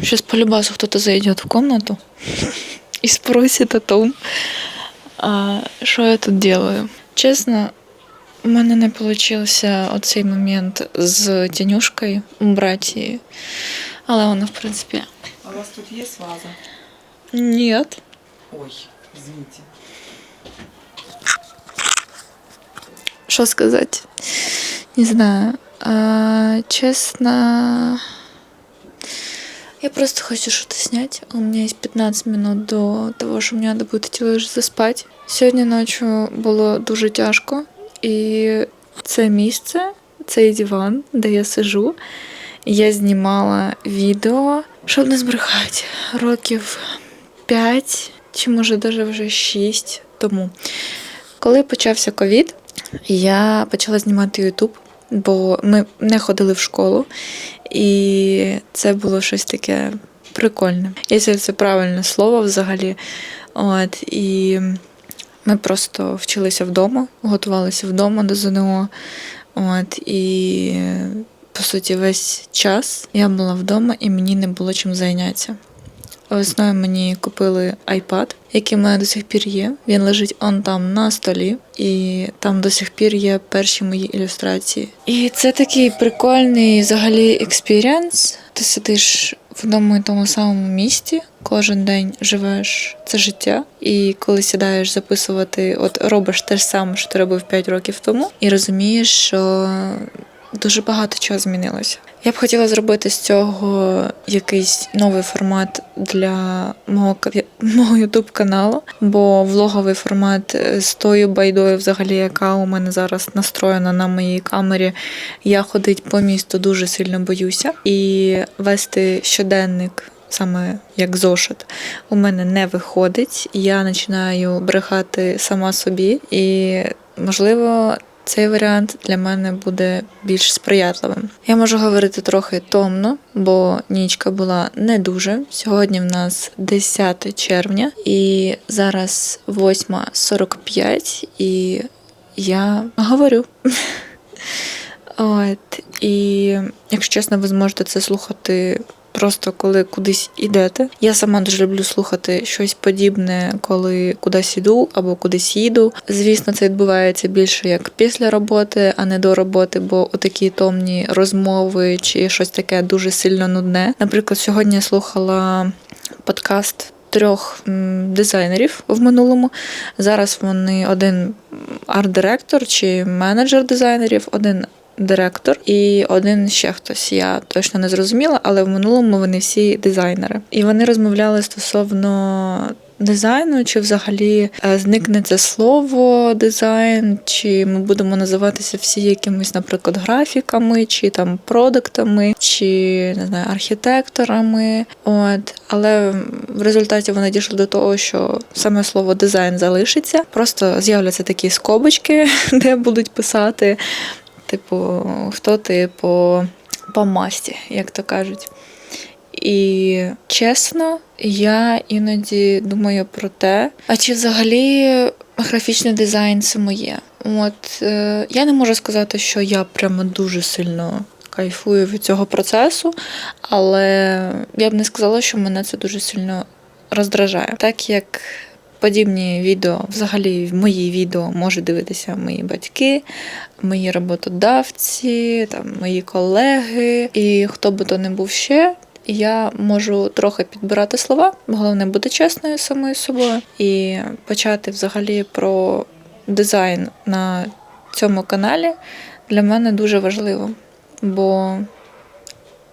Сейчас по любасу кто-то зайдет в комнату и спросит о том, а, що я тут делаю. Чесно, у мене не получився оцей момент з тянюшкою убрати її. Але вона, в принципі, А у вас тут есть ваза? ні. Ой, извините. Що сказати? Не знаю. А, честно, Я просто хочу что-то снять. У меня есть 15 минут до того, що мені треба буде йти лише. Сьогодні ночі було дуже тяжко, і це місце, цей диван, де я сижу, я знімала відео, щоб не збрехати, років 5 чи може навіть вже 6 тому. Коли почався ковід, я почала знімати Ютуб, бо ми не ходили в школу, і це було щось таке прикольне. Якщо це правильне слово взагалі. От, і ми просто вчилися вдома, готувалися вдома до ЗНО. От, і по суті, весь час я була вдома і мені не було чим зайнятися. Весною мені купили iPad, який мене до сих пір є. Він лежить он там на столі, і там до сих пір є перші мої ілюстрації. І це такий прикольний взагалі експіріенс. Ти сидиш в одному і тому самому місті, кожен день живеш це життя. І коли сідаєш записувати, от робиш те ж саме, що ти робив 5 років тому, і розумієш, що дуже багато чого змінилося. Я б хотіла зробити з цього якийсь новий формат для мого мого ютуб каналу, бо влоговий формат з тою байдою, взагалі, яка у мене зараз настроєна на моїй камері. Я ходить по місту дуже сильно боюся і вести щоденник. Саме як зошит, у мене не виходить. Я починаю брехати сама собі, і можливо, цей варіант для мене буде більш сприятливим. Я можу говорити трохи томно, бо нічка була не дуже. Сьогодні в нас 10 червня, і зараз 8.45, і я говорю. От, і якщо чесно, ви зможете це слухати. Просто коли кудись ідете. Я сама дуже люблю слухати щось подібне, коли кудись іду або кудись їду. Звісно, це відбувається більше як після роботи, а не до роботи, бо такі томні розмови чи щось таке дуже сильно нудне. Наприклад, сьогодні я слухала подкаст. Трьох дизайнерів в минулому. Зараз вони один арт-директор чи менеджер дизайнерів, один директор і один ще хтось. Я точно не зрозуміла, але в минулому вони всі дизайнери. І вони розмовляли стосовно дизайну, чи взагалі е, зникне це слово дизайн, чи ми будемо називатися всі якимись, наприклад, графіками, чи там продуктами, чи не знаю, архітекторами. От, але в результаті вони дійшли до того, що саме слово дизайн залишиться. Просто з'являться такі скобочки, де будуть писати. Типу, хто ти по, по масті, як то кажуть. І чесно, я іноді думаю про те, а чи взагалі графічний дизайн це моє. От е, я не можу сказати, що я прямо дуже сильно кайфую від цього процесу, але я б не сказала, що мене це дуже сильно роздражає. Так як подібні відео, взагалі мої відео можуть дивитися мої батьки, мої роботодавці, там, мої колеги, і хто би то не був ще. Я можу трохи підбирати слова, головне бути чесною самою собою і почати взагалі про дизайн на цьому каналі для мене дуже важливо, бо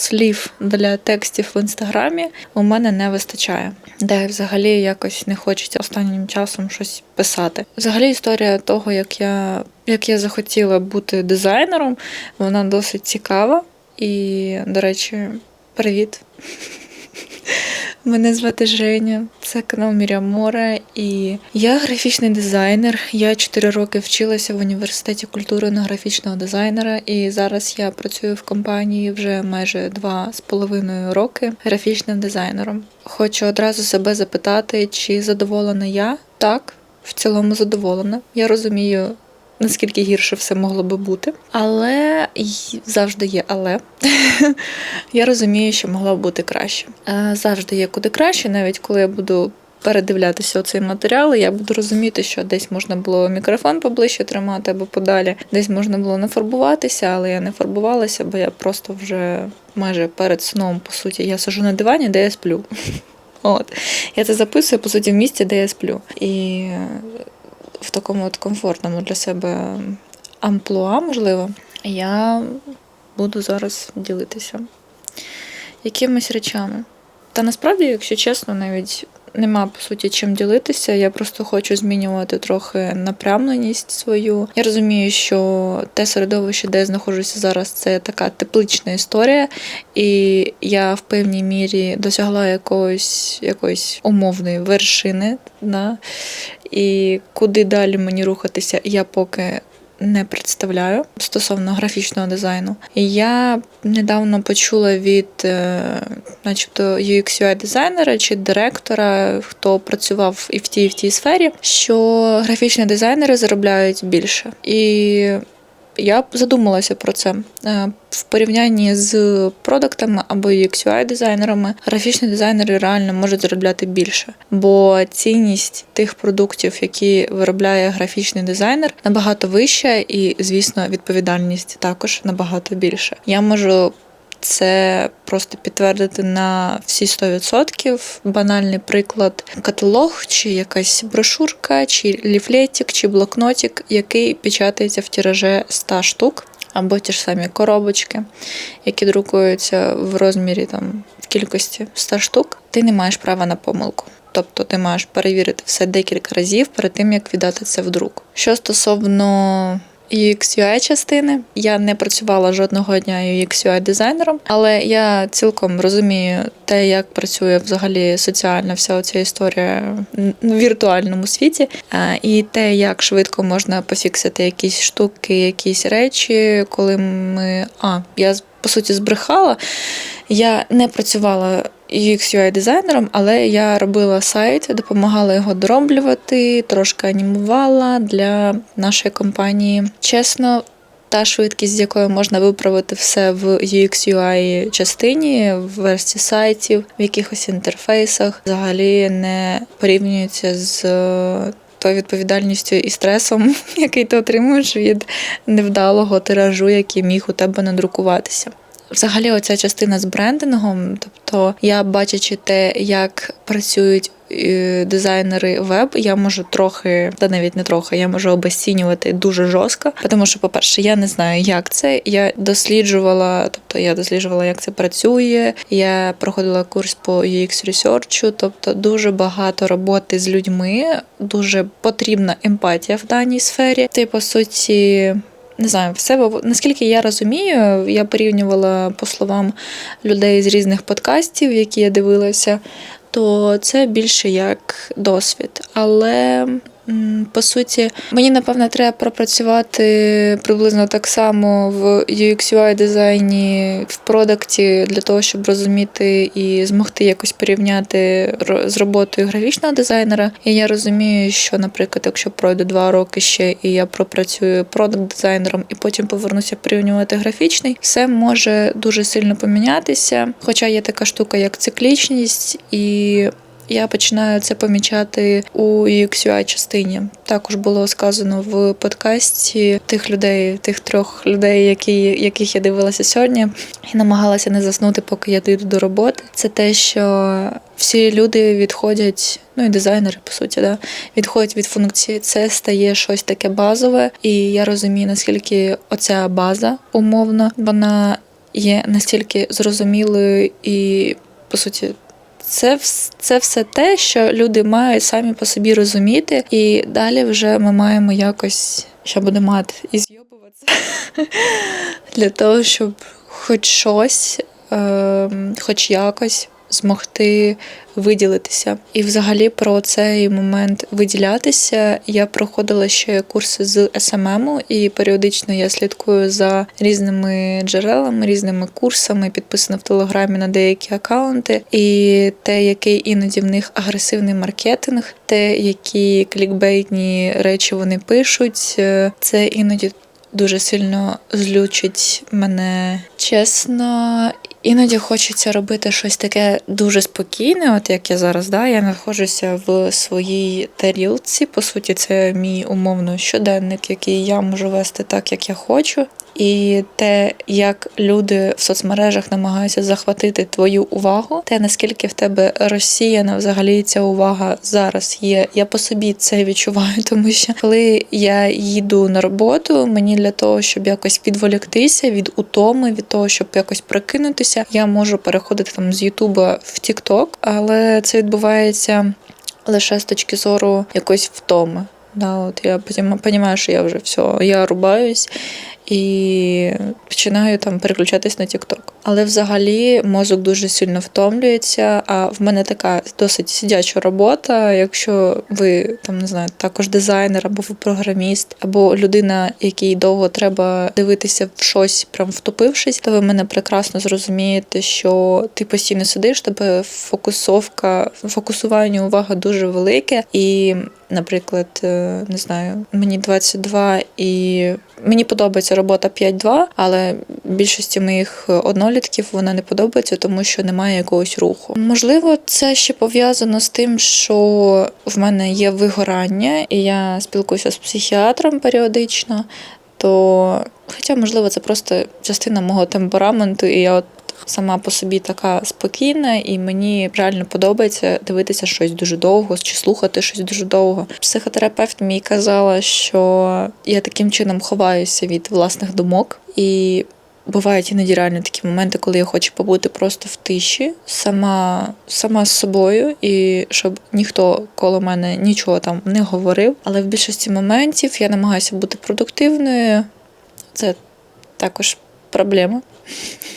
слів для текстів в інстаграмі у мене не вистачає. Де взагалі якось не хочеться останнім часом щось писати. Взагалі, історія того, як я, як я захотіла бути дизайнером, вона досить цікава. І, до речі, привіт. Мене звати Женя, це канал Міря Море, і я графічний дизайнер. Я 4 роки вчилася в університеті культури на графічного дизайнера, і зараз я працюю в компанії вже майже два з половиною роки графічним дизайнером. Хочу одразу себе запитати, чи задоволена я? Так, в цілому задоволена. Я розумію наскільки гірше все могло би бути. Але завжди є але. я розумію, що могло б бути краще. Е, Завжди є куди краще, навіть коли я буду. Передивлятися цей матеріал, і я буду розуміти, що десь можна було мікрофон поближче тримати або подалі, десь можна було не фарбуватися, але я не фарбувалася, бо я просто вже майже перед сном, по суті, я сижу на дивані, де я сплю. От. Я це записую, по суті, в місці, де я сплю. І в такому от комфортному для себе амплуа, можливо, я буду зараз ділитися якимись речами. Та насправді, якщо чесно, навіть нема по суті чим ділитися. Я просто хочу змінювати трохи напрямленість свою. Я розумію, що те середовище, де я знаходжуся зараз, це така теплична історія, і я в певній мірі досягла якогось якоїсь умовної вершини. Да? І куди далі мені рухатися, я поки не представляю стосовно графічного дизайну. Я недавно почула від, е, начебто, UX дизайнера чи директора, хто працював і в тій, і в тій сфері, що графічні дизайнери заробляють більше. І я задумалася про це Е, в порівнянні з продуктами або UX UI дизайнерами. Графічні дизайнери реально можуть заробляти більше, бо цінність тих продуктів, які виробляє графічний дизайнер, набагато вища, і звісно, відповідальність також набагато більше. Я можу. Це просто підтвердити на всі 100%. Банальний приклад каталог, чи якась брошурка, чи ліфлетик, чи блокнотик, який печатається в тиражі 100 штук, або ті ж самі коробочки, які друкуються в розмірі там в кількості 100 штук. Ти не маєш права на помилку. Тобто ти маєш перевірити все декілька разів перед тим, як віддати це в друк. Що стосовно UX UI частини. Я не працювала жодного дня UX UI дизайнером, але я цілком розумію те, як працює взагалі соціальна вся ця історія в віртуальному світі, і те, як швидко можна пофіксити якісь штуки, якісь речі, коли ми. А, я по суті збрехала. Я не працювала UX UI дизайнером, але я робила сайт, допомагала його дороблювати, трошки анімувала для нашої компанії. Чесно, та швидкість, з якою можна виправити все в UX UI частині, в версії сайтів, в якихось інтерфейсах, взагалі не порівнюється з. Тою відповідальністю і стресом, який ти отримуєш від невдалого тиражу, який міг у тебе надрукуватися. Взагалі, оця частина з брендингом, тобто я бачачи те, як працюють е, дизайнери веб, я можу трохи, та навіть не трохи, я можу обесцінювати дуже жорстко. Тому що, по-перше, я не знаю, як це. Я досліджувала, тобто я досліджувала, як це працює. Я проходила курс по UX Research, тобто дуже багато роботи з людьми, дуже потрібна емпатія в даній сфері. Ти по суті. Не знаю, все бо наскільки я розумію, я порівнювала по словам людей з різних подкастів, які я дивилася, то це більше як досвід. Але по суті, мені напевно треба пропрацювати приблизно так само в UX UI дизайні в продакті для того, щоб розуміти і змогти якось порівняти з роботою графічного дизайнера. І я розумію, що, наприклад, якщо пройде два роки ще і я пропрацюю продакт дизайнером, і потім повернуся порівнювати графічний, все може дуже сильно помінятися. Хоча є така штука, як циклічність, і я починаю це помічати у UX UI частині. Також було сказано в подкасті тих людей, тих трьох людей, які, яких я дивилася сьогодні, і намагалася не заснути, поки я дійду до роботи. Це те, що всі люди відходять, ну і дизайнери, по суті, да, відходять від функції. Це стає щось таке базове, і я розумію, наскільки оця база умовно вона є настільки зрозумілою і по суті. Це, це все те, що люди мають самі по собі розуміти, і далі вже ми маємо якось, що буде мати, і зйобуватися. Для того, щоб хоч щось, ем, хоч якось змогти виділитися. І взагалі про цей момент виділятися я проходила ще курси з СММ, і періодично я слідкую за різними джерелами, різними курсами, підписана в телеграмі на деякі акаунти. І те, який іноді в них агресивний маркетинг, те, які клікбейтні речі вони пишуть, е, це іноді дуже сильно злючить мене чесно. Іноді хочеться робити щось таке дуже спокійне, от як я зараз. Да? Я знаходжуся в своїй тарілці. По суті, це мій умовно щоденник, який я можу вести так, як я хочу. І те, як люди в соцмережах намагаються захватити твою увагу, те наскільки в тебе розсіяна взагалі ця увага зараз є. Я по собі це відчуваю, тому що коли я їду на роботу, мені для того, щоб якось відволіктися від утоми, від того, щоб якось прикинутися, я можу переходити там з Ютуба в Тікток, але це відбувається лише з точки зору якоїсь втоми. Да, от я потім розумію, що я вже все, я рубаюсь і починаю там переключатись на TikTok. Але взагалі мозок дуже сильно втомлюється. А в мене така досить сидяча робота. Якщо ви там не знаю, також дизайнер, або ви програміст, або людина, якій довго треба дивитися в щось, прям втопившись, то ви мене прекрасно зрозумієте, що ти постійно сидиш, тебе фокусовка, фокусування уваги дуже велике і. Наприклад, е, не знаю, мені 22 і мені подобається робота 5-2, але більшості моїх однолітків вона не подобається, тому що немає якогось руху. Можливо, це ще пов'язано з тим, що в мене є вигорання, і я спілкуюся з психіатром періодично. То, хоча, можливо, це просто частина мого темпераменту, і я от сама по собі така спокійна, і мені реально подобається дивитися щось дуже довго чи слухати щось дуже довго. Психотерапевт мій казала, що я таким чином ховаюся від власних думок і. Бувають іноді реально такі моменти, коли я хочу побути просто в тиші, сама сама з собою, і щоб ніхто коло мене нічого там не говорив. Але в більшості моментів я намагаюся бути продуктивною. Це також проблема.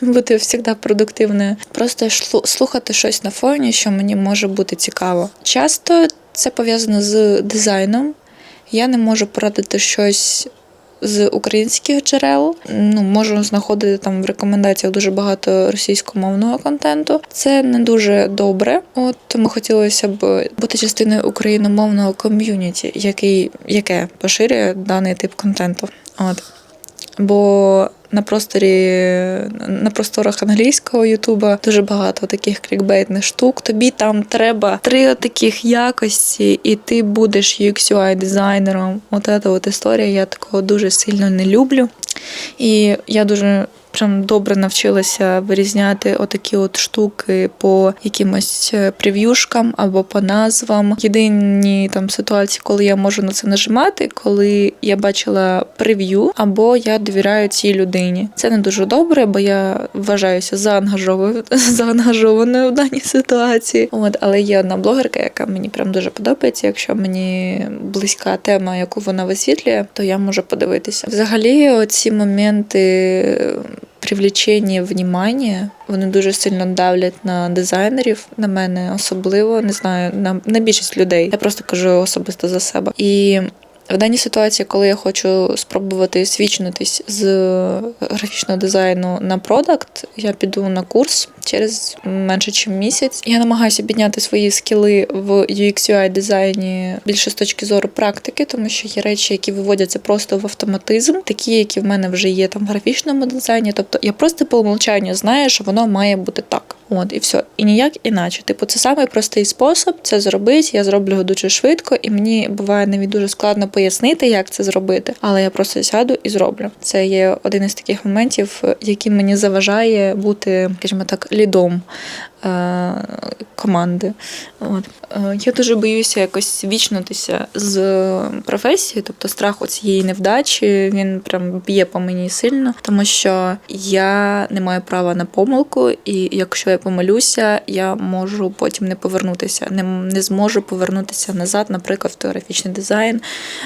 Бути завжди продуктивною. Просто слухати щось на фоні, що мені може бути цікаво. Часто це пов'язано з дизайном. Я не можу порадити щось з українських джерел. Ну, можу знаходити там в рекомендаціях дуже багато російськомовного контенту. Це не дуже добре. От тому хотілося б бути частиною україномовного ком'юніті, який яке поширює даний тип контенту. От. Бо на просторі на просторах англійського Ютуба дуже багато таких клікбейтних штук. Тобі там треба три таких якості, і ти будеш UX UI дизайнером. От ця от історія. Я такого дуже сильно не люблю. І я дуже прям добре навчилася вирізняти отакі от штуки по якимось е, прев'юшкам або по назвам. Єдині там ситуації, коли я можу на це нажимати, коли я бачила прев'ю, або я довіряю цій людині. Це не дуже добре, бо я вважаюся заангажованою заангажованою в даній ситуації. От, але є одна блогерка, яка мені прям дуже подобається. Якщо мені близька тема, яку вона висвітлює, то я можу подивитися. Взагалі, оці моменти привлечення внимання, вони дуже сильно давлять на дизайнерів, на мене особливо, не знаю, на, на більшість людей. Я просто кажу особисто за себе. І в даній ситуації, коли я хочу спробувати свідчитись з графічного дизайну на продакт, я піду на курс через менше ніж місяць. Я намагаюся підняти свої скіли в UX UI дизайні більше з точки зору практики, тому що є речі, які виводяться просто в автоматизм, такі, які в мене вже є там в графічному дизайні. Тобто я просто по умовчанню знаю, що воно має бути так. От і все. І ніяк іначе. Типу, це самий простий спосіб це зробити. Я зроблю його дуже швидко, і мені буває навіть дуже складно пояснити, як це зробити. Але я просто сяду і зроблю. Це є один із таких моментів, який мені заважає бути, скажімо так, лідом е, команди. От. Е, Я дуже боюся якось свічнутися з професією, тобто страх цієї невдачі, він прям б'є по мені сильно, тому що я не маю права на помилку, і якщо я помилюся, я можу потім не повернутися, не, не зможу повернутися назад, наприклад, в теоретичний дизайн,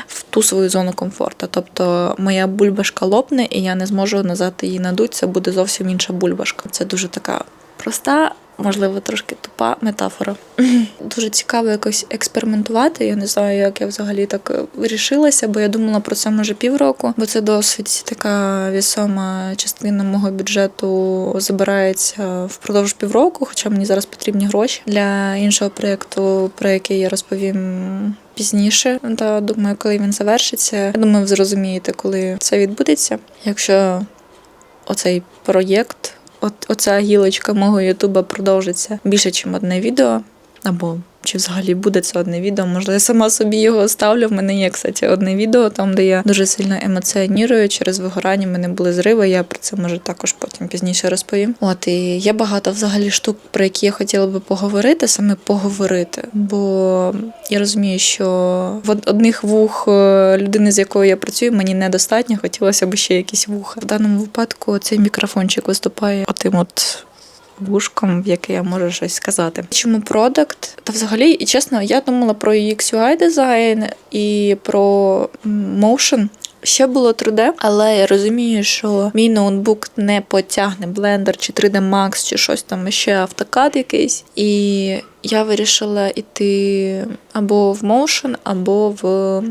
в ту свою зону комфорту. Тобто моя бульбашка лопне, і я не зможу назад її надуть. Це буде зовсім інша бульбашка. Це дуже така проста, можливо, трошки тупа метафора. Дуже цікаво якось експериментувати. Я не знаю, як я взагалі так е, вирішилася, бо я думала про це може півроку, бо це досить така вісома частина мого бюджету забирається впродовж півроку, хоча мені зараз потрібні гроші для іншого проєкту, про який я розповім. Пізніше, та думаю, коли він завершиться. Я думаю, ви зрозумієте, коли це відбудеться. Якщо оцей проєкт, от оця гілочка мого Ютуба продовжиться більше, ніж одне відео, або чи взагалі буде це одне відео. Можливо, я сама собі його ставлю. В мене є, кстати, одне відео, там, де я дуже сильно емоціонірую через вигорання. в мене були зриви. Я про це може також потім пізніше розповім. От і є багато взагалі штук, про які я хотіла би поговорити, саме поговорити. Бо я розумію, що в одних вух е, людини, з якою я працюю, мені недостатньо. Хотілося б ще якісь вуха. В даному випадку цей мікрофончик виступає отим от. Вушком, в яке я можу щось сказати. Чому продакт? Та взагалі, і чесно, я думала про UX UI дизайн і про м, motion. Ще було 3D, але я розумію, що мій ноутбук не потягне Blender чи 3D Max, чи щось там ще автокад якийсь. І я вирішила йти або в motion, або в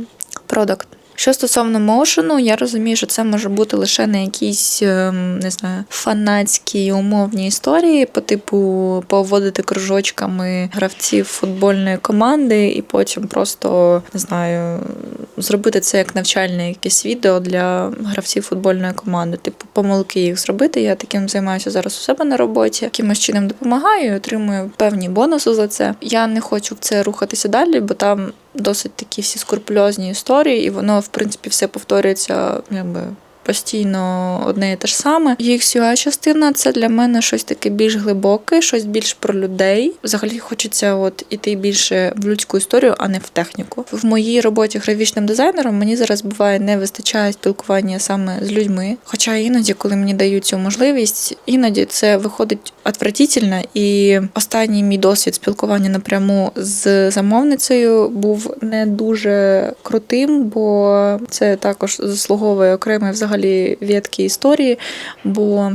продакт. Що стосовно моушену, я розумію, що це може бути лише на якісь ем, не знаю, фанатські умовні історії, по типу поводити кружочками гравців футбольної команди, і потім просто не знаю, зробити це як навчальне якесь відео для гравців футбольної команди. Типу, помилки їх зробити. Я таким займаюся зараз у себе на роботі. Якимось чином допомагаю отримую певні бонуси за це. Я не хочу в це рухатися далі, бо там досить такі всі скрупульозні історії, і воно, в принципі, все повторюється якби. Постійно одне і те ж саме. UX UI частина це для мене щось таке більш глибоке, щось більш про людей. Взагалі хочеться от іти більше в людську історію, а не в техніку. В моїй роботі графічним дизайнером мені зараз буває не вистачає спілкування саме з людьми. Хоча іноді, коли мені дають цю можливість, іноді це виходить отвратительно. І останній мій досвід спілкування напряму з замовницею був не дуже крутим, бо це також заслуговує окремої взагалі ветки історії. Бо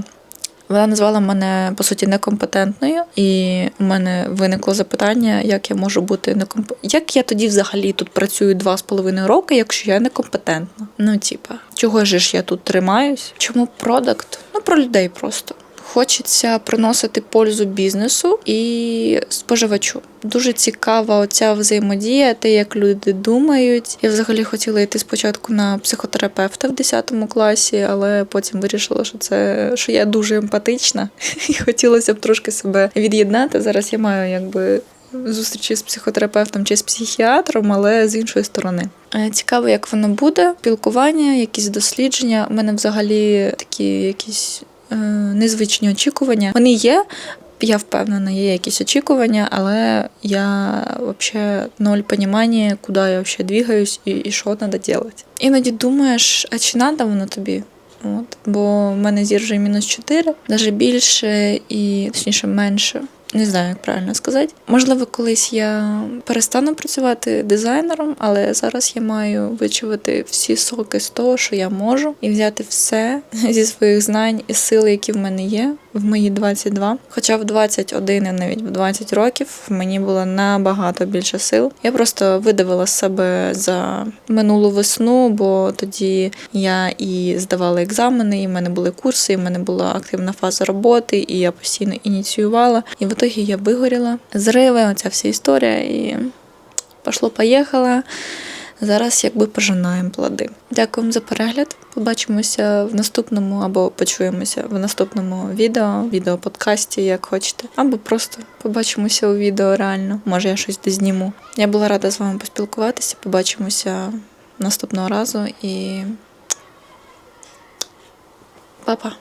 вона назвала мене по суті некомпетентною, і у мене виникло запитання, як я можу бути некомп... Як я тоді взагалі тут працюю два з половиною роки, якщо я некомпетентна? Ну, типа, чого ж я тут тримаюсь? Чому продакт? Ну про людей просто. Хочеться приносити пользу бізнесу і споживачу. Дуже цікава оця взаємодія, те, як люди думають. Я взагалі хотіла йти спочатку на психотерапевта в 10 класі, але потім вирішила, що це що я дуже емпатична, і хотілося б трошки себе від'єднати. Зараз я маю якби. Зустрічі з психотерапевтом чи з психіатром, але з іншої сторони. Е, Цікаво, як воно буде. Спілкування, якісь дослідження. У мене взагалі такі якісь незвичні очікування. Вони є. Я впевнена, є якісь очікування, але я взагалі ноль розуміння, куди я взагалі двигаюсь і, і що треба робити. Іноді думаєш, а чи треба воно тобі? От, бо в мене зір вже мінус 4, навіть більше і точніше менше. Не знаю, як правильно сказати. Можливо, колись я перестану працювати дизайнером, але зараз я маю вичувати всі соки з того, що я можу, і взяти все зі своїх знань і сил, які в мене є, в мої 22. Хоча в 21 і навіть в 20 років мені було набагато більше сил. Я просто видавила себе за минулу весну, бо тоді я і здавала екзамени, і в мене були курси, і в мене була активна фаза роботи, і я постійно ініціювала. І в ітогі я вигоріла. Зриви, оця вся історія, і пошло-поїхало. Зараз якби пожинаємо плоди. Дякую за перегляд. Побачимося в наступному або почуємося в наступному відео, відеоподкасті, як хочете, або просто побачимося у відео реально. Може, я щось десь зніму. Я була рада з вами поспілкуватися. Побачимося наступного разу і па-па.